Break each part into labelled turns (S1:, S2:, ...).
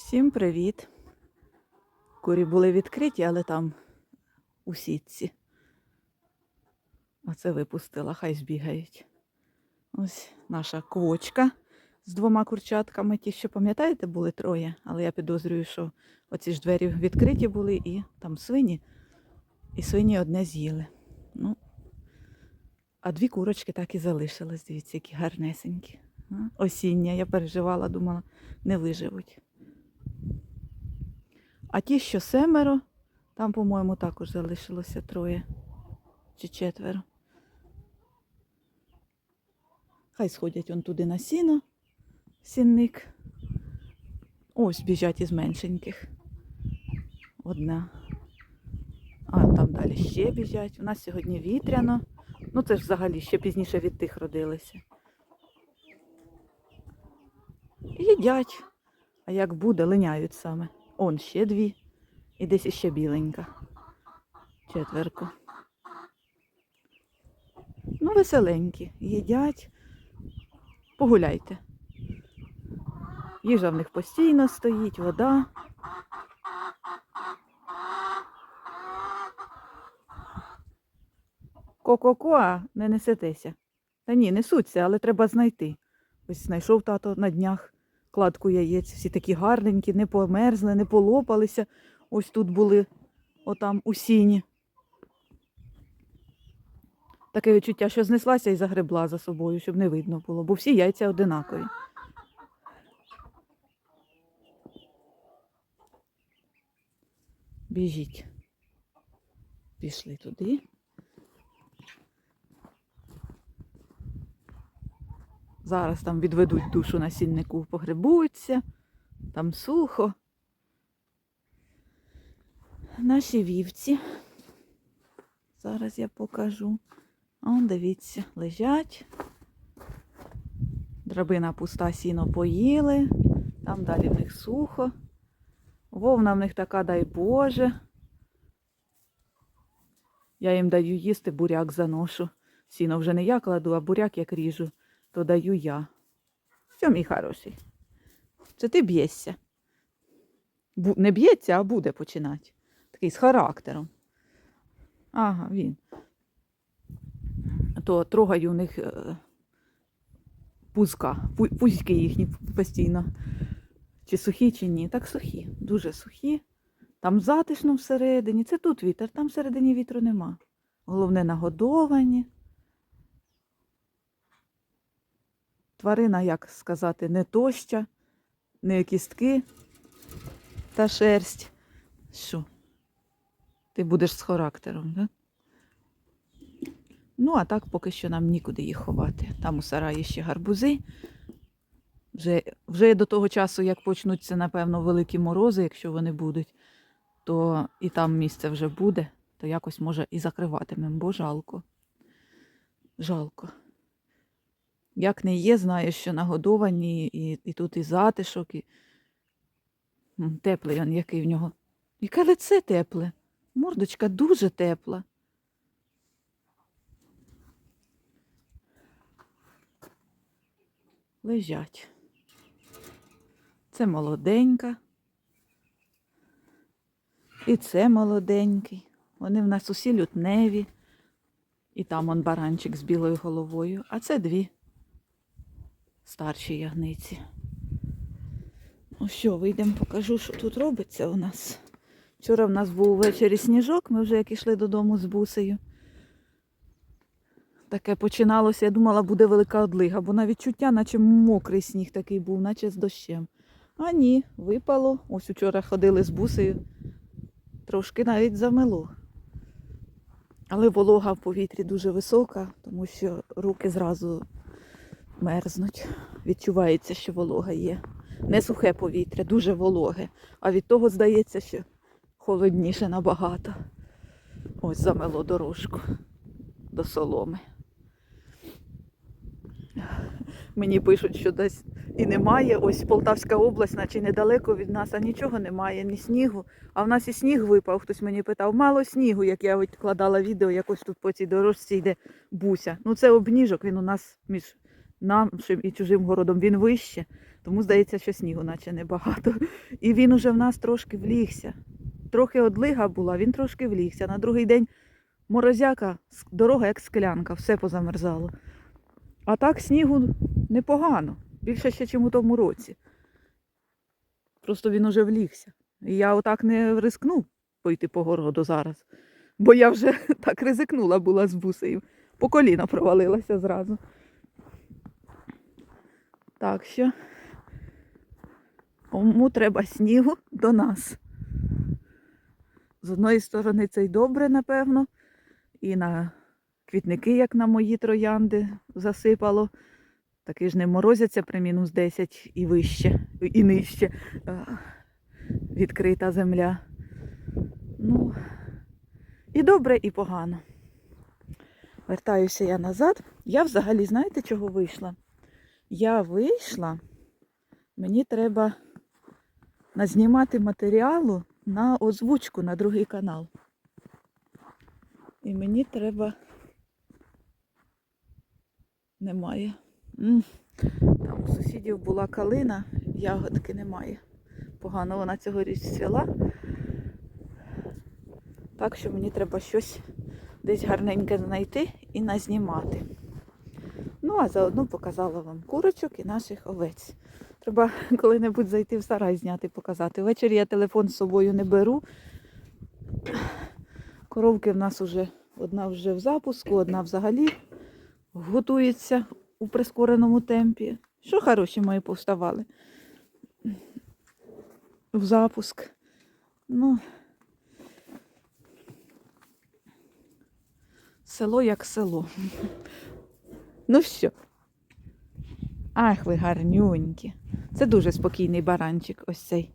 S1: Всім привіт. Курі були відкриті, але там у сітці. Оце випустила, хай збігають. Ось наша квочка з двома курчатками. Ті, що пам'ятаєте, були троє, але я підозрюю, що оці ж двері відкриті були і там свині, і свині одне з'їли. Ну, а дві курочки так і залишились. Дивіться, які гарнесенькі. Осіння. Я переживала, думала, не виживуть. А ті, що семеро, там, по-моєму, також залишилося троє чи четверо. Хай сходять он туди на сіно, сінник. Ось біжать із меншеньких. Одна. А там далі ще біжать. У нас сьогодні вітряно. Ну це ж взагалі ще пізніше від тих родилися. Їдять. А як буде, линяють саме. Он ще дві. І десь іще біленька. Четверку. Ну, веселенькі. Їдять. Погуляйте. Їжа в них постійно стоїть, вода. Ко-ко-ко, не несетеся. Та ні, несуться, але треба знайти. Ось знайшов тато на днях кладку яєць. Всі такі гарненькі, не померзли, не полопалися. Ось тут були, отам у сіні. Таке відчуття, що знеслася і загребла за собою, щоб не видно було, бо всі яйця одинакові. Біжіть. Пішли туди. Зараз там відведуть душу на сіннику, погребуються, там сухо. Наші вівці. Зараз я покажу. Он, дивіться, лежать. Драбина пуста сіно поїли. Там далі в них сухо. Вовна в них така, дай Боже. Я їм даю їсти, буряк заношу. Сіно вже не я кладу, а буряк як ріжу, то даю я. Що, мій хороший? Це ти б'єшся. Бу- Не б'ється, а буде починати. Такий з характером. Ага, він. То трогаю у них е, пузка, пу- пузьки їхні постійно. Чи сухі, чи ні. Так сухі, дуже сухі. Там затишно всередині. Це тут вітер, там всередині вітру нема. Головне нагодовані. Тварина, як сказати, не тоща, не кістки та шерсть. Що? Ти будеш з характером, так? Ну, а так поки що нам нікуди їх ховати. Там у сараї ще гарбузи. Вже, вже до того часу, як почнуться, напевно, великі морози, якщо вони будуть, то і там місце вже буде, то якось може і закриватимемо, бо жалко. Жалко. Як не є, знаю, що нагодовані, і, і тут і затишок, і теплий він, який в нього. Яке лице тепле. Мордочка дуже тепла. Лежать. Це молоденька. І це молоденький. Вони в нас усі лютневі. І там он баранчик з білою головою. А це дві старші ягниці. Ну що, вийдемо, покажу, що тут робиться у нас. Вчора в нас був ввечері сніжок, ми вже як ішли додому з бусею. Таке починалося, я думала, буде велика одлига, бо на відчуття, наче мокрий сніг такий був, наче з дощем. А ні, випало. Ось вчора ходили з бусею. Трошки навіть замело. Але волога в повітрі дуже висока, тому що руки зразу мерзнуть. Відчувається, що волога є. Не сухе повітря, дуже вологе. А від того здається, що холодніше набагато. Ось замело дорожку до соломи. Мені пишуть, що десь і немає. Ось Полтавська область, наче недалеко від нас, а нічого немає, ні снігу. А в нас і сніг випав. Хтось мені питав, мало снігу, як я викладала відео, якось тут по цій дорожці йде буся. Ну це обніжок, він у нас між нашим і чужим городом, він вище. Тому здається, що снігу наче небагато. І він уже в нас трошки влігся. Трохи одлига була, він трошки влігся. На другий день морозяка, дорога як склянка, все позамерзало. А так снігу непогано. Більше ще, ніж у тому році. Просто він уже влігся. І я отак не рискну пойти по городу зараз. Бо я вже так ризикнула була з бусею. По коліна провалилася зразу. Так що кому треба снігу до нас. З одної сторони, це й добре, напевно, і на квітники, як на мої троянди, засипало. Таки ж не морозяться при мінус 10 і вище, і нижче. Відкрита земля. Ну, і добре, і погано. Вертаюся я назад. Я взагалі, знаєте, чого вийшла? Я вийшла, мені треба назнімати матеріалу на озвучку на другий канал. І мені треба. Немає. Там у сусідів була калина, ягодки немає. Погано вона цьогоріч цвіла. Так що мені треба щось десь гарненьке знайти і назнімати. Ну, а заодно показала вам курочок і наших овець. Треба коли-небудь зайти в сарай зняти, показати. Ввечері я телефон з собою не беру. Коровки в нас вже одна вже в запуску, одна взагалі готується у прискореному темпі. Що хороші мої повставали? В запуск. Ну, село як село. Ну що? Ах, ви гарнюнькі. Це дуже спокійний баранчик ось цей.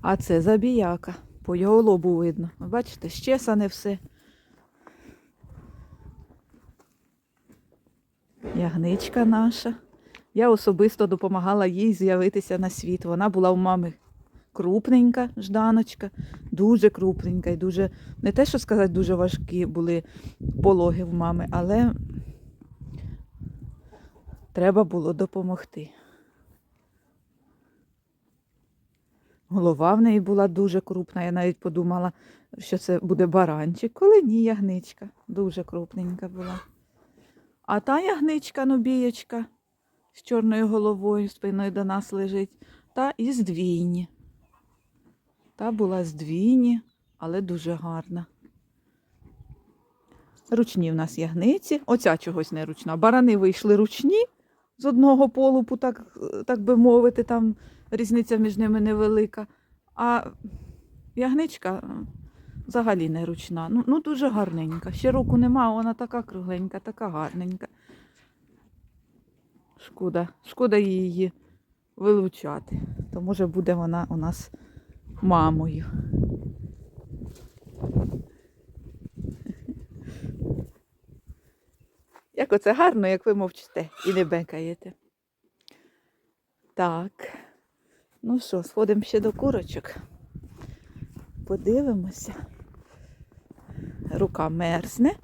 S1: А це забіяка. По його лобу видно. Бачите, щесане все. Ягничка наша. Я особисто допомагала їй з'явитися на світ. Вона була у мами крупненька жданочка, дуже крупненька і дуже, не те, що сказати, дуже важкі були пологи в мами, але треба було допомогти. Голова в неї була дуже крупна. Я навіть подумала, що це буде баранчик, коли ні, ягничка. Дуже крупненька була. А та ягничка, нобієчка, з чорною головою, спиною до нас лежить, та із двійні. Та була з двійні, але дуже гарна. Ручні в нас ягниці. Оця чогось не ручна. Барани вийшли ручні з одного полупу, так, так би мовити, там різниця між ними невелика. А ягничка взагалі не ручна. Ну, ну дуже гарненька. Ще року нема, вона така кругленька, така гарненька. Шкода, шкода її вилучати. То може буде вона у нас мамою. Як оце гарно, як ви мовчите і не бекаєте. Так. Ну що, сходимо ще до курочок. Подивимося. Рука мерзне.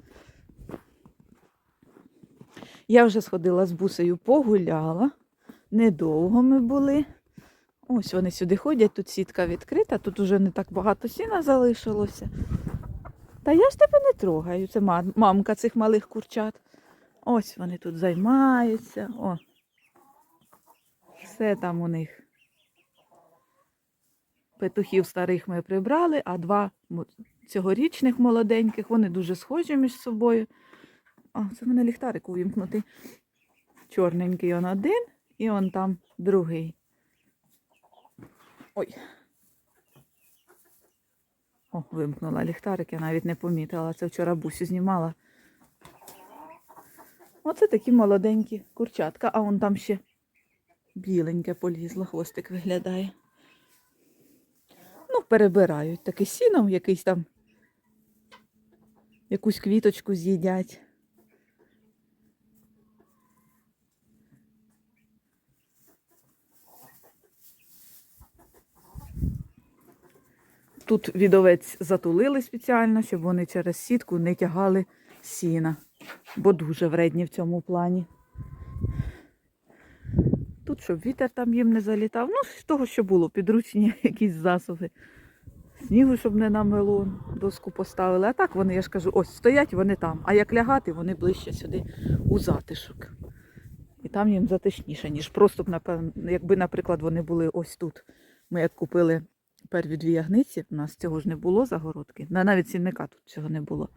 S1: Я вже сходила з бусею, погуляла. Недовго ми були. Ось вони сюди ходять, тут сітка відкрита, тут уже не так багато сіна залишилося. Та я ж тебе не трогаю, це мамка цих малих курчат. Ось вони тут займаються. О. Все там у них. Петухів старих ми прибрали, а два цьогорічних молоденьких, вони дуже схожі між собою. А, це в мене ліхтарик увімкнутий. Чорненький он один і он там другий. Ой. О, вимкнула ліхтарик, я навіть не помітила. Це вчора бусю знімала. Оце такі молоденькі курчатка, а он там ще біленьке полізло, хвостик виглядає. Ну, перебирають таки сіном, якийсь там якусь квіточку з'їдять. Тут відовець затулили спеціально, щоб вони через сітку не тягали сіна. бо дуже вредні в цьому плані. Тут, щоб вітер там їм не залітав. Ну, з того, що було, підручні якісь засоби. Снігу, щоб не намело, доску поставили. А так вони, я ж кажу, ось стоять вони там. А як лягати, вони ближче сюди у затишок. І там їм затишніше, ніж просто б, напевно, якби, наприклад, вони були ось тут. Ми як купили перві дві ягниці, у нас цього ж не було загородки. Навіть сінника тут цього не було.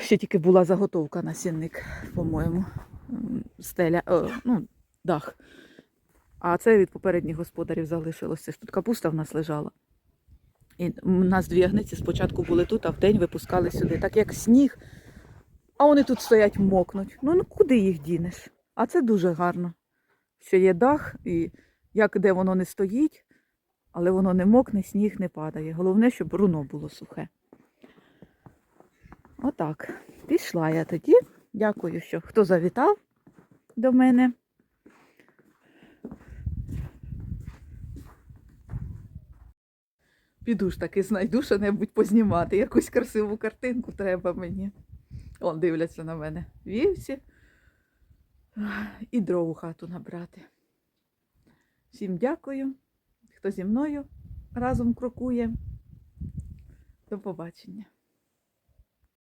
S1: Ще тільки була заготовка на сінник, по-моєму. Стеля, о, ну, дах. А це від попередніх господарів залишилося. Тут капуста в нас лежала. І у нас дві ягниці спочатку були тут, а вдень випускали сюди. Так як сніг, а вони тут стоять мокнуть. Ну, ну куди їх дінеш? А це дуже гарно. Що є дах, і як де воно не стоїть, але воно не мокне, сніг не падає. Головне, щоб руно було сухе. Отак. Пішла я тоді. Дякую, що хто завітав до мене. Піду ж таки знайду що-небудь познімати. Якусь красиву картинку треба мені. Он дивляться на мене. Вівці. І дров у хату набрати. Всім дякую, хто зі мною разом крокує. До побачення.